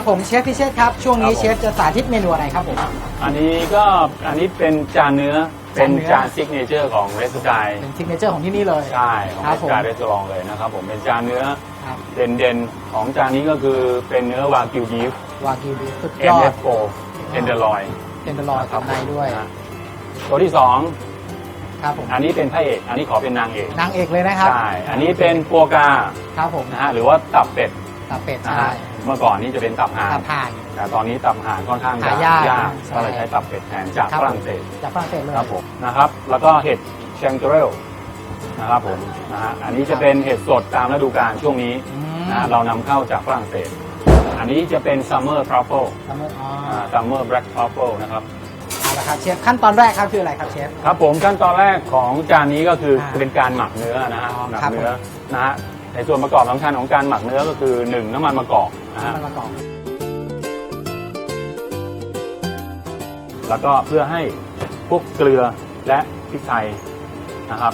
ครับผมเชฟพิเชษครับช่วงนี้ครับผม เชฟจะสาธิตเมนูอะไรครับผม อันนี้ก็อันนี้เป็นจานเนื้อเป็นจานเนื้อจานซิกเนเจอร์ของเรสกายเป็นซิกเนเจอร์ของที่นี่เลยใช่ของครัเรบสผมกายเรสอร์เลยนะครับผมเป็นจานเนื้อครับเด่นๆ ของจานนี้ก็คือเป็นเนื้อวากิวบีฟ วากิวบีฟสุดยอด MF4 เอนเดอร์ลอยเทนเดอร์ลอยกับในด้วยตัวที่สองครับผมอันนี้เป็นพระเอก อันนี้ขอเป็นนางเอกนางเอกเลยนะครับใช่อันนี้เป็นปัวกาครับผมนะฮะหรือว่าตับเป็ดตับเป็ดนะใช่ฮะ เมื่อก่อนนี้จะเป็นตับห่านตับผ่าน แต่ตอนนี้ตับห่านค่อนข้างจะหายากยากใช่ ก็เลยใช้ตับเป็ดแทนจากครับฝรั่งเศสจากฝรั่งเศสเลย ครับผมนะครับ แล้วก็เห็ดแชงเกเรลนะครับผมนะฮะอันนี้จะเป็นเห็ดสดตามฤดูกาลช่วงนี้อืม นะฮะเรานำเข้าจากฝรั่งเศส อันนี้จะเป็นซัมเมอร์ทรัฟเฟิลซัมเมอร์อ๋อซัมเมอร์แบล็กทรัฟเฟิลนะครับ เอาละครับเชฟขั้นตอนแรกครับคืออะไรครับเชฟ ครับผมขั้นตอนแรกของจานนี้ก็คืออ่าเป็นการหมักเนื้อนะฮะอ๋อหมักครับเนื้อนะฮะ ในส่วนประกอบสำคัญของการหมักเนื้อก็คือหนึ่งน้ำมันมะกอกนะฮะน้ำมันมะกอกแล้วก็เพื่อให้พวกเกลือและพริกไทยนะครับ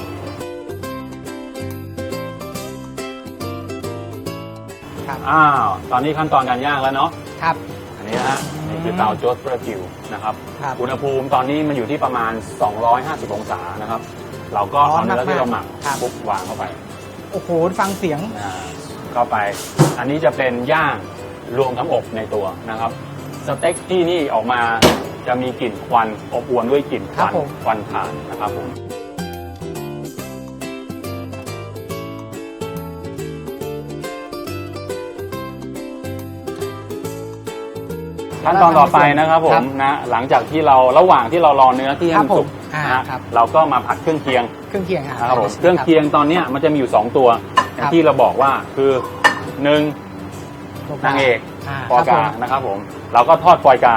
ครับอ้าว ตอนนี้ขั้นตอนการย่างแล้วเนาะ ครับ อันนี้นะฮะ นี่คือเตาโจสเปอร์กิวนะครับ ครับ อุณหภูมิตอนนี้มันอยู่ที่ประมาณ 250 องศานะครับ เราก็ร้อเอานเนื้อที่เราหมักครับ ปุ๊บวางเข้าไปโอ้โห ฟังเสียง อ่าเข้าไป อันนี้จะเป็นย่างรวมทั้งอบในตัวนะครับ สเต็กที่นี่ออกมาจะมีกลิ่นควันอบอวนด้วยกลิ่นคครัวับนผม ควันถ่านนะครับผม ขั้นตอนต่อไปนะครับผครัมบนะหลังจากที่เราระหว่างที่เรารอเนื้อที่ให้ครัมับนผมสุกอ่านะฮะครับเราก็มาผัดเครื่องเคียงเครื่องเคียงอะนะครับผมเครื่องเคียงตอนเนี้ยมันจะมีอยู่ 2 ตัวอย่าครังบที่เราบอกว่าคือหนึ่งครับนางเอกาฟอยคการับผมนะครับผมเราก็ทอดฟอยกา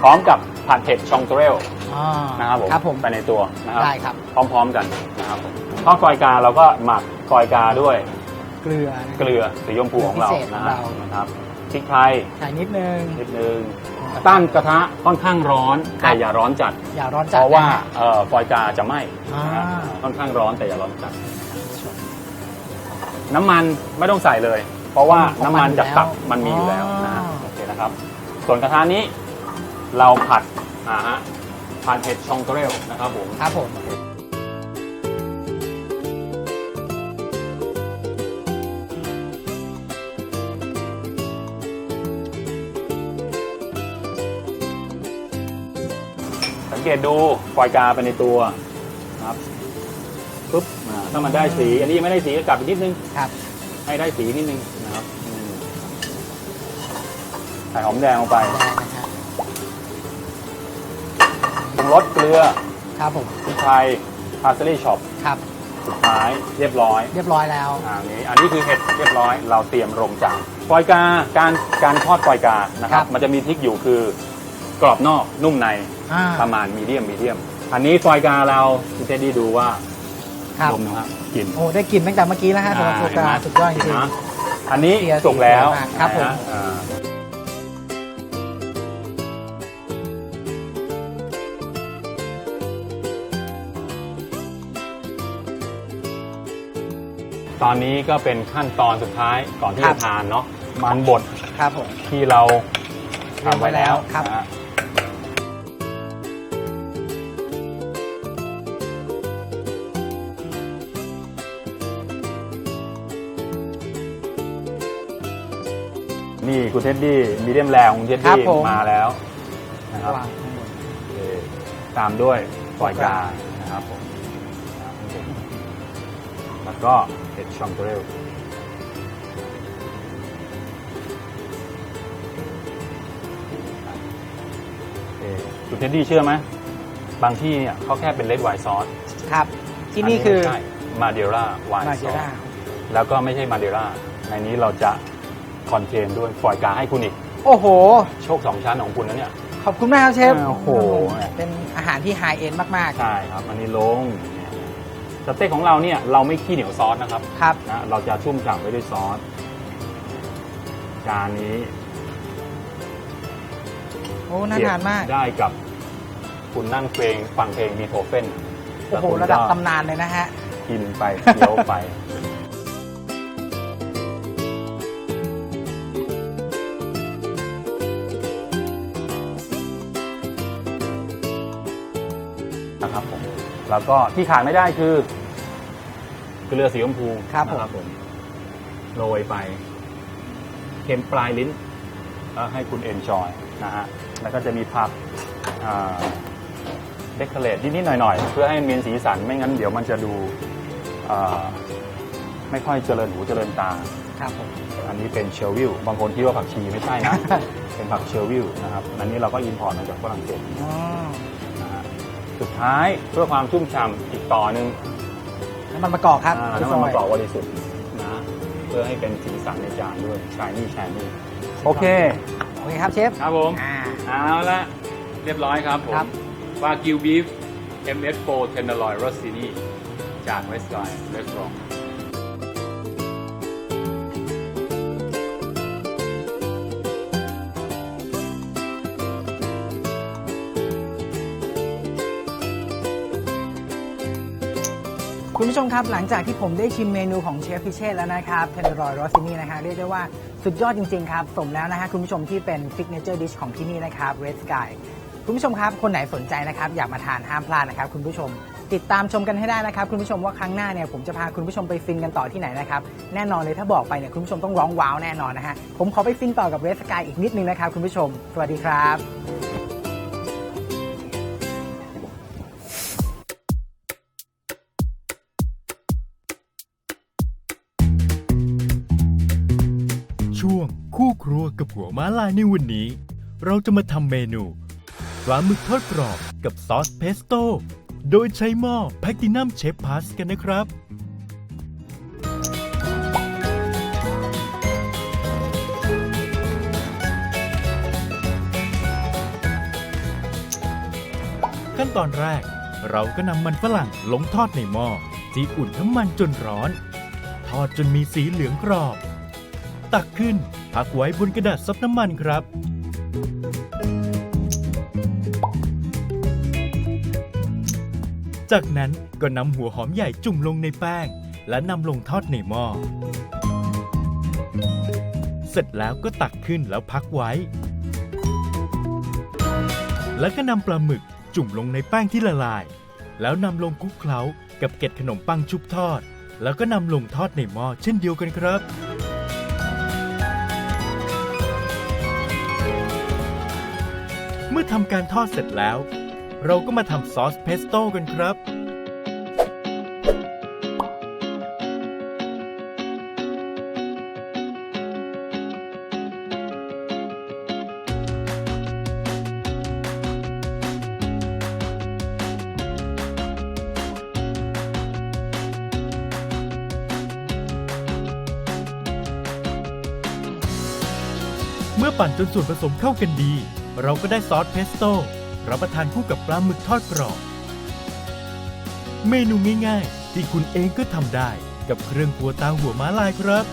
พร้อมกับผัดเผ็ดชองเทเรลอ๋อนะครับผมครับผมไปในตัวนะครับได้ครับพร้อมๆกันนะครับผมทอดฟอยกาเราก็หมักฟอยกาด้วย เกลือนะเกลือสีชมพูของเราพิเศษนะของเรานะครับ พริกไทยใส่นิดนึง นิดนึงตั้งกระทะค่อนข้างร้อนครัแต่บอย่าร้อนจัด อย่าร้อนเพจัดราะว่านะฮะเอ่อฟอยกาจะไหม้อ่า นะฮะค่อนข้างร้อนแต่อย่าร้อนจัด น้ำมันไม่ต้องใส่เลย เพราะว่าน้ำมันจากตับมันมีอยู่แล้วนะฮะโอเคนะครับ ส่วนกระทะนี้เราผัดอ่าฮะผัดเห็ดชองเกเรลนะครับผม ครับผม ตดูฟอยกาไปในตัวนะครับปุ๊บอ่าถ้ามันได้สี อันนี้ยังไม่ได้สีก็กลับอีกนิดนึง ครับ ให้ได้สีนิดนึงนะครับอืมใส่หอมแดงลงไปได้นะฮะปรุงรสเกลือครับผมพริกไทยพาสลีช็อปครับ สุดท้ายเรียบร้อย เรียบร้อยแล้ว อ่านี้อันนี้คือเห็ดเรียบร้อย เราเตรียมลงจานฟอยกาการการทอดฟอยกานะครับ ครับมันจะมีทริกอยู่คือ กรอบนอกนุ่มในอ่า ประมาณมีเดียมมีเดียม อันนี้ฟอยกาเราคุณเทดดี้ดูว่าครับ ดมนะครับกลิ่น โอ้ได้กลิ่นตั้งแต่เมื่อกี้แล้วฮะสำหรับโฟกาสุดยอดจริง นะอันนี้เสียสุกแล้วสีสวยมากครับผม นะฮะอ่าตอนนี้ก็เป็นขั้นตอนสุดท้ายก่อนที่ครัจะบทานเนาะมันบดๆครับผม ที่เราทำไว้แล้วครับ นะฮะ นี่คุณเท็ดดี้มีเดียมแรงคุณเท็ดครับดี้ผม มาแล้วนะครับวางข้างบนโอเคตามด้วยปล่อยกานะครับผมแล้วก็เห็ดชองเกรลโอเคคุณเท็ดดี้เชื่อไหมบางที่เนี่ยเขาแค่เป็นเลดไวน์ซอสครับ ที่นี่คือมาเดล่าไวน์มาซเจอสด้าแล้วก็ไม่ใช่มาเดล่าในนี้เราจะ คอนเทนด้วยฟอยกาให้คุณอีก โอ้โห โชคสองชั้นของคุณนะเนี่ย ขอบคุณมากครับเชฟโอ้โห เป็นอาหารที่ไฮเอ็นมากใช่ครับ อันนี้ลงสเต็กของเราเนี่ยเราไม่ขี้เหนียวซอสนะครับๆครับนะเราจะชุ่มฉ่ำไปด้วยซอสจานนี้โอ้น่าทานมากได้กับ คุณนั่งเพลงฟังเพลงมีโทเฟนโอ้โหแล้วคุณระดับก็ตำนานเลยนะฮะ กินไปเคี้ยวไป นะครับผมแล้วก็ที่ขาดไม่ได้คือเกลือสีชมพูครับผม นะผมโรยไป เค็มปลายลิ้นแล้วให้คุณเอนจอยนะฮะแล้วก็จะมีผักเดคอเรทนิดๆหน่อยๆ เพื่อให้มีสีสันไม่งั้นเดี๋ยวมันจะดูอ่าไม่ค่อยเจริญหูเจริญตา ครับผม อันนี้เป็นเชลวิลบางคนคิดว่าผักชีไม่ใช่นะ เป็นผักเชลวิลนะครับ อันนี้เราก็อินพอร์ตมาจากฝรั่งเศส อ๋อนะฮะ สุดท้ายเพื่อความชุ่มฉ่ำอีกต่อหนึ่งน้ำมันมะกอกครับอ่าพี่น้ำมันฟมะยกอกบริสุทธิ์นะเพื่อให้เป็นสีสันในจานด้วยชายนี่ชายนี่โอเค โอเคครับเชฟครับผมอ่า เอาละเรียบร้อยครับผมครับ วากิวบีฟ MS4 Tenderloin Rossini จากเว คุณผู้ชมครับหลังจากที่ผมได้ชิมเมนูของเชฟพิเชษแล้วนะครับเทนดอร์รอยโรซินี่นะฮะเรียกได้ว่าสุดยอดจริง ๆ ครับ สมแล้วนะฮะคุณผู้ชมที่เป็นซิกเนเจอร์ดิชของที่นี่นะครับ Red Sky คุณผู้ชมครับ คนไหนสนใจนะครับ อยากมาทานห้ามพลาดนะครับ คุณผู้ชม ติดตามชมกันให้ได้นะครับ คุณผู้ชมว่าครั้งหน้าเนี่ยผมจะพาคุณผู้ชมไปฟินกันต่อที่ไหนนะครับ แน่นอนเลยถ้าบอกไปเนี่ยคุณผู้ชมต้องร้องว้าวแน่นอนนะฮะผมขอไปฟินต่อกับ Red Sky อีกนิดนึงนะครับคุณผู้ชม สวัสดีครับ ช่วงคู่ครัวกับหัวม้าลายในวันนี้ เราจะมาทำเมนูปลาหมึกทอดกรอบกับซอสเพสโต้ โดยใช้หม้อแพคตินัมเชฟพาสกันนะครับ ขั้นตอนแรก เราก็นำมันฝรั่งลงทอดในหม้อที่อุ่นน้ำมันจนร้อน ทอดจนมีสีเหลืองกรอบ ตักขึ้นพักไว้บนกระดาษซับน้ำมันครับ จากนั้นก็นำหัวหอมใหญ่จุ่มลงในแป้ง และนำลงทอดในหม้อ เสร็จแล้วก็ตักขึ้นแล้วพักไว้ แล้วก็นำปลาหมึกจุ่มลงในแป้งที่ละลาย แล้วนำลงคลุกเคล้ากับเกล็ดขนมปังชุบทอด แล้วก็นำลงทอดในหม้อเช่นเดียวกันครับ มื่อทำการทอดเสร็จแล้ว เราก็มาทำซอสเพสโต้กันครับ เมื่อปั่นจนส่วนผสมเข้ากันดี เราก็ได้ซอสเพสโต้รับประทานคู่กับปลาหมึกทอดกรอบ เมนูง่ายๆ ที่คุณเองก็ทำได้กับเครื่องครัวตาหัวม้าลายครับ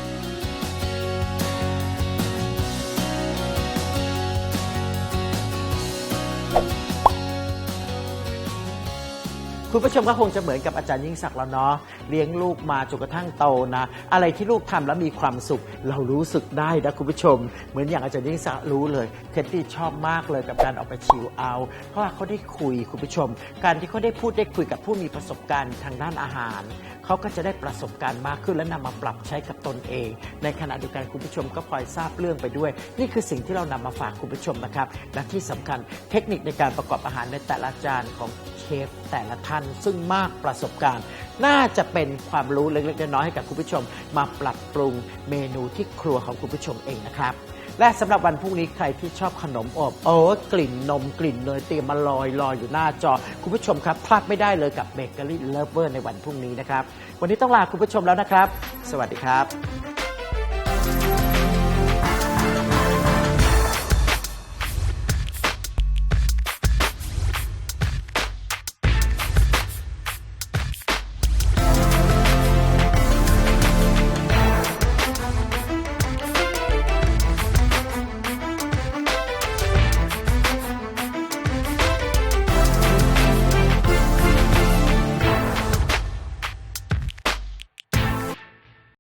คุณผู้ชมก็คงจะเหมือนกับอาจารย์ยิ่งศักดิ์แล้วเนาะเลี้ยงลูกมาจนกระทั่งโตนะ อะไรที่ลูกทำแล้วมีความสุข เรารู้สึกได้นะคุณผู้ชม เหมือนอย่างอาจารย์ยิ่งศักดิ์รู้เลยเคท็ดดี้ชอบมากเลยกับการออกไปชิลเอา เพราะว่าเขาได้คุยคุณผู้ชม การที่เขาได้พูดได้คุยกับผู้มีประสบการณ์ทางด้านอาหารเขาก็จะได้ประสบการณ์มากขึ้นและนำมาปรับใช้กับตนเอง ในขณะเดียวกันคุณผู้ชมก็พลอยทราบเรื่องไปด้วย นี่คือสิ่งที่เรานำมาฝากคุณผู้ชมนะครับและที่สำคัญเทคนิคในการประกอบอาหารในแต่ละจานของเชฟแต่ละท่านซึ่งมากประสบการณ์ น่าจะเป็นความรู้เล็กๆน้อยๆให้กับคุณผู้ชม มาปรับปรุงเมนูที่ครัวของคุณผู้ชมเองนะครับ และสำหรับวันพรุ่งนี้ใครที่ชอบขนมอบโอ้กลิ่นนมกลิ่นเนยเตรียมมาลอยลอยอยู่หน้าจอ คุณผู้ชมครับพลาดไม่ได้เลยกับเบเกอรี่เลฟเวอร์ในวันพรุ่งนี้นะครับ วันนี้ต้องลาคุณผู้ชมแล้วนะครับ สวัสดีครับ